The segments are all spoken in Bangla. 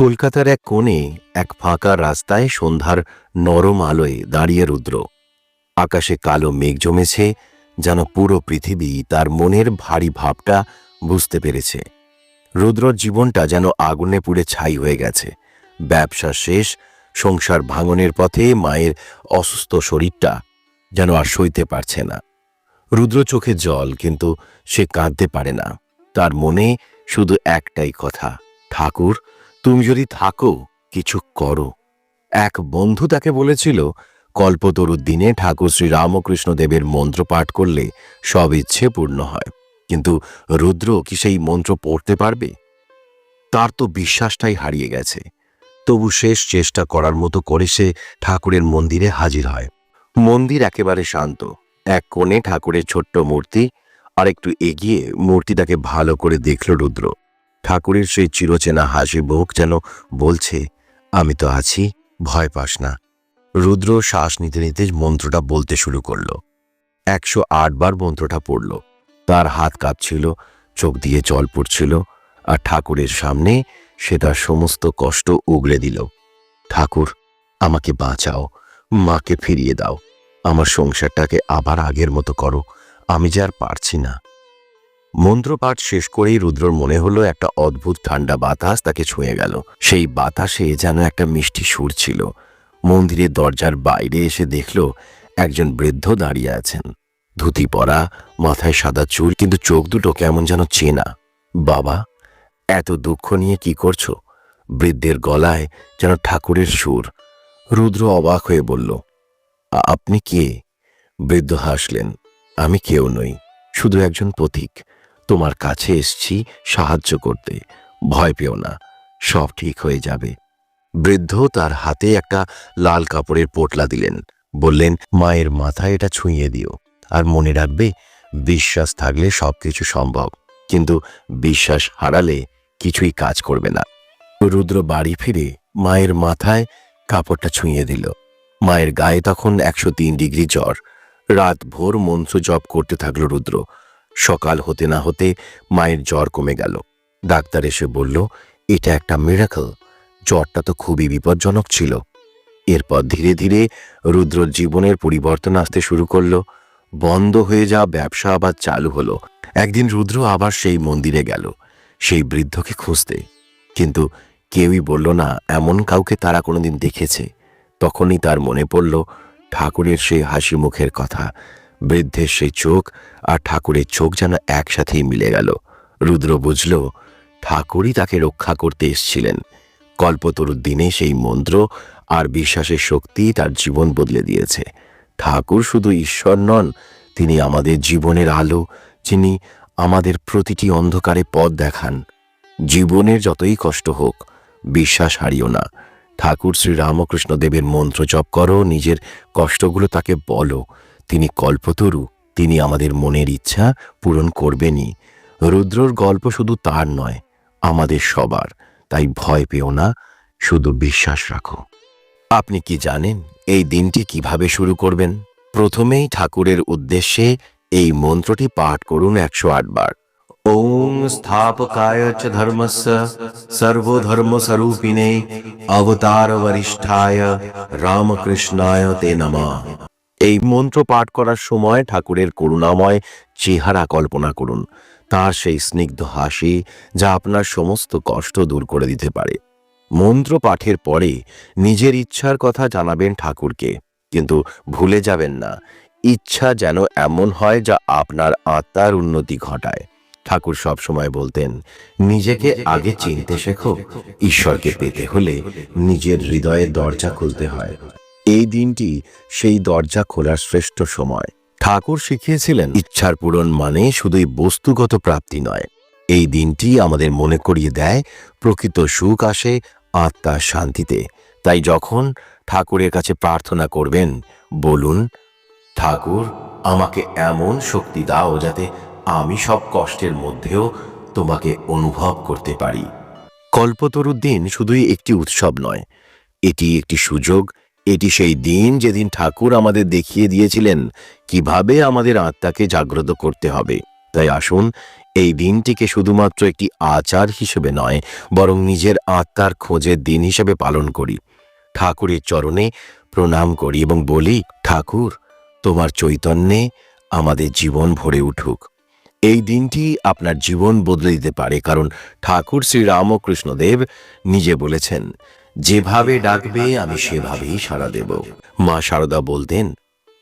কলকাতার এক কোণে এক ফাঁকা রাস্তায় সন্ধ্যার নরম আলোয় দাঁড়িয়ে রুদ্র। আকাশে কালো মেঘ জমেছে, যেন পুরো পৃথিবী তার মনের ভারী ভাবটা বুঝতে পেরেছে। রুদ্রর জীবনটা যেন আগুনে পুড়ে ছাই হয়ে গেছে। ব্যবসা শেষ, সংসার ভাঙনের পথে মায়ের অসুস্থ শরীরটা যেন আর সইতে পারছে না। রুদ্র চোখে জল, কিন্তু সে কাঁদতে পারে না। তার মনে শুধু একটাই কথা, ঠাকুর তুমি যদি থাকো, কিছু করো। এক বন্ধু তাকে বলেছিল কল্পতরুর দিনে ঠাকুর শ্রী রামকৃষ্ণ দেবের মন্ত্র পাঠ করলে সব ইচ্ছে পূর্ণ হয়। কিন্তু রুদ্র কি সেই মন্ত্র পড়তে পারবে? তার তো বিশ্বাসটাই হারিয়ে গেছে। তবু শেষ চেষ্টা করার মতো করে সে ঠাকুরের মন্দিরে হাজির হয়। মন্দির একেবারে শান্ত। এক কোণে ঠাকুরের ছোট্ট মূর্তি আর একটু এগিয়ে মূর্তিটাকে ভালো করে দেখল রুদ্র। ঠাকুরের সেই চিরচেনা হাসি মুখ যেন বলছে, আমি তো আছি, ভয় পাস না। রুদ্র শ্বাস নিতে নিতে মন্ত্রটা বলতে শুরু করল। একশো বার মন্ত্রটা পড়ল। তার হাত কাঁপছিল, চোখ দিয়ে জল পড়ছিল, আর ঠাকুরের সামনে সে তার সমস্ত কষ্ট উগড়ে দিল। ঠাকুর, আমাকে বাঁচাও, মাকে ফিরিয়ে দাও। আমার সংসারটাকে আবার আগের মতো করো। আমি যে আর পারছি না। মন্ত্রপাঠ শেষ করেই রুদ্রর মনে হলো একটা অদ্ভুত ঠান্ডা বাতাস তাকে ছুঁয়ে গেল। সেই বাতাসে যেন একটা মিষ্টি সুর ছিল। মন্দিরের দরজার বাইরে এসে দেখল একজন বৃদ্ধ দাঁড়িয়ে আছেন। ধুতি পরা, মাথায় সাদা চুল, কিন্তু চোখ দুটো কেমন যেন চেনা। বাবা, এত দুঃখ নিয়ে কি করছ? বৃদ্ধের গলায় যেন ঠাকুরের সুর। রুদ্র অবাক হয়ে বলল আপনি কে? বৃদ্ধ হাসলেন, আমি কেউ নই, শুধু একজন পথিক। তোমার কাছে এসছি সাহায্য করতে। ভয় পেও না, সব ঠিক হয়ে যাবে। বৃদ্ধ তার হাতে একটা লাল কাপড়ের পোটলা দিলেন, বললেন, মায়ের মাথায় এটা ছুঁয়ে দিও, আর মনে রাখবে, বিশ্বাস থাকলে সবকিছু সম্ভব। কিন্তু বিশ্বাস হারালে কিছুই কাজ করবে না। রুদ্র বাড়ি ফিরে মায়ের মাথায় কাপড়টা ছুঁয়ে দিল। মায়ের গায়ে তখন একশো তিন ডিগ্রি জ্বর। রাত ভোর মন্ত্র জপ করতে থাকল রুদ্র। সকাল হতে না হতে মায়ের জ্বর কমে গেল। ডাক্তার এসে বলল, এটা একটা মিরাকল জ্বরটা তো খুবই বিপজ্জনক ছিল। এরপর ধীরে ধীরে রুদ্রর জীবনের পরিবর্তন আসতে শুরু করল। বন্ধ হয়ে যাওয়া ব্যবসা আবার চালু হলো। একদিন রুদ্র আবার সেই মন্দিরে গেল, সেই বৃদ্ধকে খুঁজতে। কিন্তু কেউই বলল না, এমন কাউকে তারা কোনোদিন দেখেছে। তখনই তার মনে পড়ল ঠাকুরের সেই হাসি মুখের কথা। বৃদ্ধের সেই চোখ আর ঠাকুরের চোখ যেন একসাথেই মিলে গেল। রুদ্র বুঝল, ঠাকুরই তাকে রক্ষা করতে এসছিলেন। কল্পতরুর দিনে সেই মন্ত্র আর বিশ্বাসের শক্তি তার জীবন বদলে দিয়েছে। ঠাকুর শুধু ঈশ্বর নন, তিনি আমাদের জীবনের আলো, যিনি আমাদের প্রতিটি অন্ধকারে পথ দেখান। জীবনের যতই কষ্ট হোক, বিশ্বাস হারিও না। ঠাকুর শ্রী দেবের মন্ত্র জপ করো, নিজের কষ্টগুলো তাকে বলো। তিনি কল্পতরু, তিনি আমাদের মনের ইচ্ছা পূরণ করবেনই। রুদ্রর গল্প শুধু তার নয়, আমাদের সবার। তাই ভয় পেও না, শুধু বিশ্বাস রাখো। আপনি কি জানেন এই দিনটি কীভাবে শুরু করবেন? প্রথমেই ঠাকুরের উদ্দেশ্যে এই মন্ত্রটি পাঠ করুন একশো আটবার ওং স্থাপকায় চ সর্বধর্ম স্বরূপিণে অবতার বরিষ্ঠায় রামকৃষ্ণায় তে নমঃ এই মন্ত্র পাঠ করার সময় ঠাকুরের করুণাময় চেহারা কল্পনা করুন। তার সেই স্নিগ্ধ হাসি যা আপনার সমস্ত কষ্ট দূর করে দিতে পারে। মন্ত্র পাঠের পরে নিজের ইচ্ছার কথা জানাবেন ঠাকুরকে কিন্তু ভুলে যাবেন না। ইচ্ছা যেন এমন হয় যা আপনার আত্মার উন্নতি ঘটায়। ঠাকুর সব সময় বলতেন নিজেকে আগে চিনতে শেখো। ঈশ্বরকে পেতে হলে নিজের হৃদয়ের দরজা খুলতে হয়। এই দিনটি সেই দরজা খোলার শ্রেষ্ঠ সময়। ঠাকুর শিখিয়েছিলেন ইচ্ছার পূরণ মানে শুধুই বস্তুগত প্রাপ্তি নয়। এই দিনটি আমাদের মনে করিয়ে দেয় প্রকৃত সুখ আসে আত্মার শান্তিতে। তাই যখন ঠাকুরের কাছে প্রার্থনা করবেন বলুন ঠাকুর আমাকে এমন শক্তি দাও যাতে আমি সব কষ্টের মধ্যেও তোমাকে অনুভব করতে পারি। কল্পতরুর দিন শুধুই একটি উৎসব নয় এটি একটি সুযোগ এটি সেই দিন যেদিন ঠাকুর আমাদের দেখিয়ে দিয়েছিলেন কীভাবে আমাদের আত্মাকে জাগ্রত করতে হবে। তাই আসুন, এই দিনটিকে শুধুমাত্র একটি আচার হিসেবে নয়, বরং নিজের আত্মার খোঁজের দিন হিসেবে পালন করি। ঠাকুরের চরণে প্রণাম করি এবং বলি, ঠাকুর, তোমার চৈতন্যে আমাদের জীবন ভরে উঠুক। এই দিনটি আপনার জীবন বদলে দিতে পারে, কারণ ঠাকুর শ্রী রামকৃষ্ণদেব নিজে বলেছেন যেভাবে ডাকবে, আমি সেভাবেই সাড়া দেব। মা সারদা বলতেন,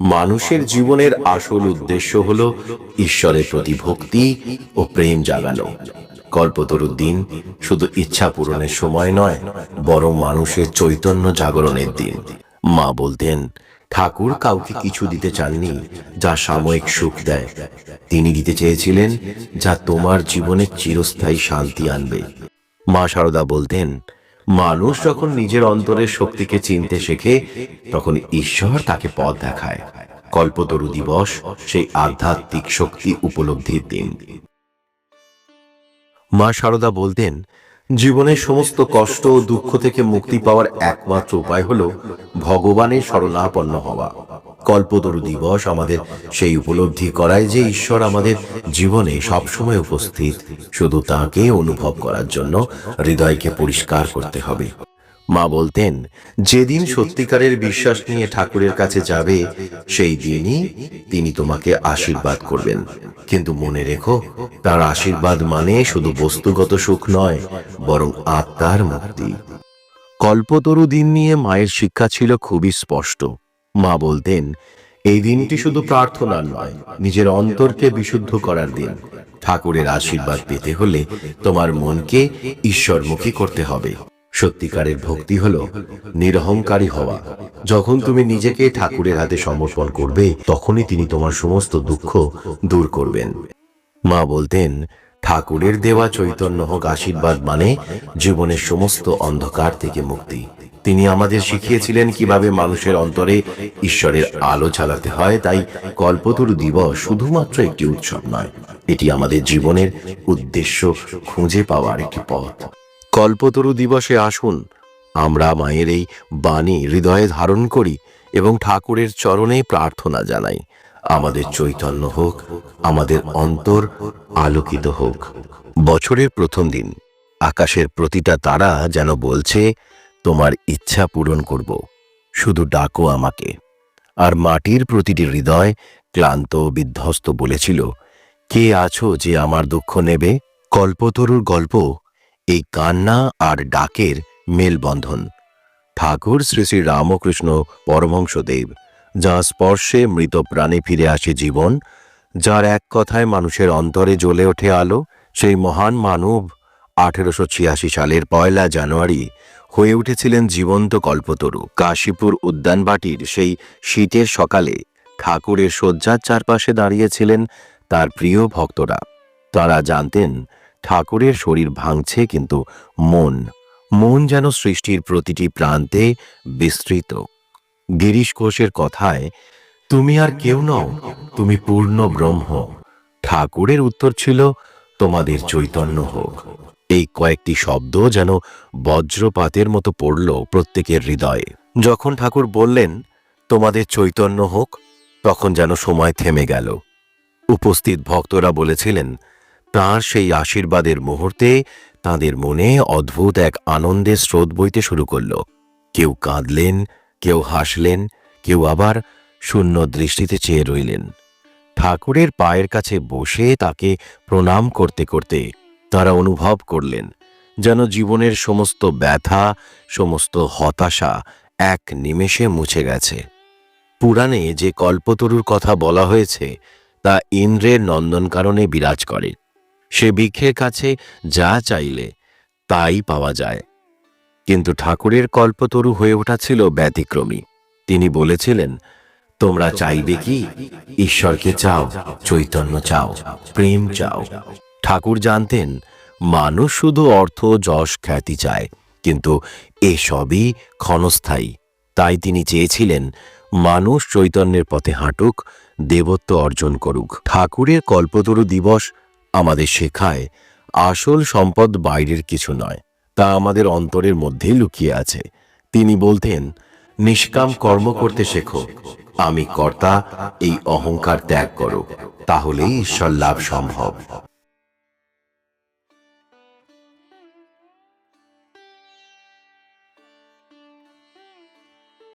মানুষের জীবনের আসল উদ্দেশ্য হল ঈশ্বরের প্রতি ভক্তি ও প্রেম জাগানো। কল্পতরুর দিন শুধু ইচ্ছা পূরণের সময় নয়, বরং মানুষের চৈতন্য জাগরণের দিন। মা বলতেন, ঠাকুর কাউকে কিছু দিতে চাননি যা সাময়িক সুখ দেয়। তিনি দিতে চেয়েছিলেন যা তোমার জীবনে চিরস্থায়ী শান্তি আনবে। মা সারদা বলতেন মানুষ যখন নিজের অন্তরের শক্তিকে চিনতে শেখে, তখন ঈশ্বর তাকে পথ দেখায়। কল্পতরু দিবস, সেই আধ্যাত্মিক শক্তি উপলব্ধির দিন। মা সারদা বলতেন, জীবনের সমস্ত কষ্ট ও দুঃখ থেকে মুক্তি পাওয়ার একমাত্র উপায় হল ভগবানের শরণাপন্ন হওয়া। কল্পতরু দিবস আমাদের সেই উপলব্ধি করায় যে ঈশ্বর আমাদের জীবনে সবসময় উপস্থিত, শুধু তাকে অনুভব করার জন্য হৃদয়কে পরিষ্কার করতে হবে। মা বলতেন, যেদিন সত্যিকারের বিশ্বাস নিয়ে ঠাকুরের কাছে যাবে, সেই দিনই তিনি তোমাকে আশীর্বাদ করবেন। কিন্তু মনে রেখো, তার আশীর্বাদ মানে শুধু বস্তুগত সুখ নয়, বরং আত্মার মুক্তি। কল্পতরু দিন নিয়ে মায়ের শিক্ষা ছিল খুবই স্পষ্ট। মা বলতেন, এই দিনটি শুধু প্রার্থনার নয়, নিজের অন্তরকে বিশুদ্ধ করার দিন। ঠাকুরের আশীর্বাদ পেতে হলে তোমার মনকে ঈশ্বরমুখী করতে হবে। সত্যিকারের ভক্তি হল নিরহংকারী হওয়া। যখন তুমি নিজেকে ঠাকুরের হাতে সমর্পণ করবে, তখনই তিনি তোমার সমস্ত দুঃখ দূর করবেন। মা বলতেন, ঠাকুরের দেওয়া চৈতন্য হোক আশীর্বাদ মানে জীবনের সমস্ত অন্ধকার থেকে মুক্তি। তিনি আমাদের শিখিয়েছিলেন কীভাবে মানুষের অন্তরে ঈশ্বরের আলো চালাতে হয়, তাই কল্পতরু দিবস শুধুমাত্র একটি উৎসব নয়, এটি আমাদের জীবনের উদ্দেশ্য খুঁজে পাওয়ার একটি পথ। কল্পতরু দিবসে আসুন, আমরা মায়ের এই বাণী হৃদয়ে ধারণ করি এবং ঠাকুরের চরণে প্রার্থনা জানাই। আমাদের চৈতন্য হোক, আমাদের অন্তর আলোকিত হোক। বছরের প্রথম দিন, আকাশের প্রতিটা তারা যেন বলছে তোমার ইচ্ছা পূরণ করব। শুধু ডাকো আমাকে। আর মাটির প্রতিটি হৃদয় ক্লান্ত, বিধ্বস্ত বলেছিল, কে আছো যে আমার দুঃখ নেবে? কল্পতরুর গল্প, এই কান্না আর ডাকের মেলবন্ধন। ঠাকুর শ্রী শ্রী রামকৃষ্ণ পরমহংসদেব, যা স্পর্শে মৃত প্রাণে ফিরে আসে জীবন, যার এক কথায় মানুষের অন্তরে জ্বলে ওঠে আলো, সেই মহান মানব আঠেরোশো ছিয়াশি সালের পয়লা জানুয়ারি হয়ে উঠেছিলেন জীবন্ত কল্পতরু। কাশীপুর উদ্যানবাটির সেই শীতের সকালে ঠাকুরের শয্যার চারপাশে দাঁড়িয়েছিলেন তার প্রিয় ভক্তরা। তারা জানতেন, ঠাকুরের শরীর ভাঙছে কিন্তু মন মন যেন সৃষ্টির প্রতিটি প্রান্তে বিস্তৃত। গিরিশ ঘোষের কথায়, তুমি আর কেউ নও, তুমি পূর্ণ ব্রহ্ম। ঠাকুরের উত্তর ছিল, তোমাদের চৈতন্য হোক। এই কয়েকটি শব্দ যেন বজ্রপাতের মতো পড়ল প্রত্যেকের হৃদয়ে। যখন ঠাকুর বললেন, তোমাদের চৈতন্য হোক, তখন যেন সময় থেমে গেল। উপস্থিত ভক্তরা বলেছিলেন, তাঁর সেই আশীর্বাদের মুহূর্তে তাদের মনে অদ্ভুত এক আনন্দের স্রোত বইতে শুরু করল। কেউ কাঁদলেন, কেউ হাসলেন, কেউ আবার শূন্য দৃষ্টিতে চেয়ে রইলেন। ঠাকুরের পায়ের কাছে বসে তাকে প্রণাম করতে করতে তারা অনুভব করলেন যেন জীবনের সমস্ত ব্যথা, সমস্ত হতাশা এক নিমেষে মুছে গেছে। পুরাণে যে কল্পতরুর কথা বলা হয়েছে, তা ইন্দ্রের নন্দনকাননে বিরাজ করে। সে বৃক্ষের কাছে যা চাইলে তাই পাওয়া যায়। কিন্তু ঠাকুরের কল্পতরু হয়ে ওঠা ছিল ব্যতিক্রমী। তিনি বলেছিলেন, তোমরা চাইবে কি? ঈশ্বরকে চাও, চৈতন্য চাও, প্রেম চাও। ঠাকুর জানতেন, মানুষ শুধু অর্থ যশ খ্যাতি চায়, কিন্তু এসবই ক্ষণস্থায়ী। তাই তিনি চেয়েছিলেন, মানুষ চৈতন্যের পথে হাঁটুক, দেবত্ব অর্জন করুক। ঠাকুরের কল্পতরু দিবস আমাদের শেখায়, আসল সম্পদ বাইরের কিছু নয়, তা আমাদের অন্তরের মধ্যেই লুকিয়ে আছে। তিনি বলতেন, নিষ্কাম কর্ম করতে শেখো, আমি কর্তা, এই অহংকার ত্যাগ করো, তাহলেই ঈশ্বর লাভ সম্ভব।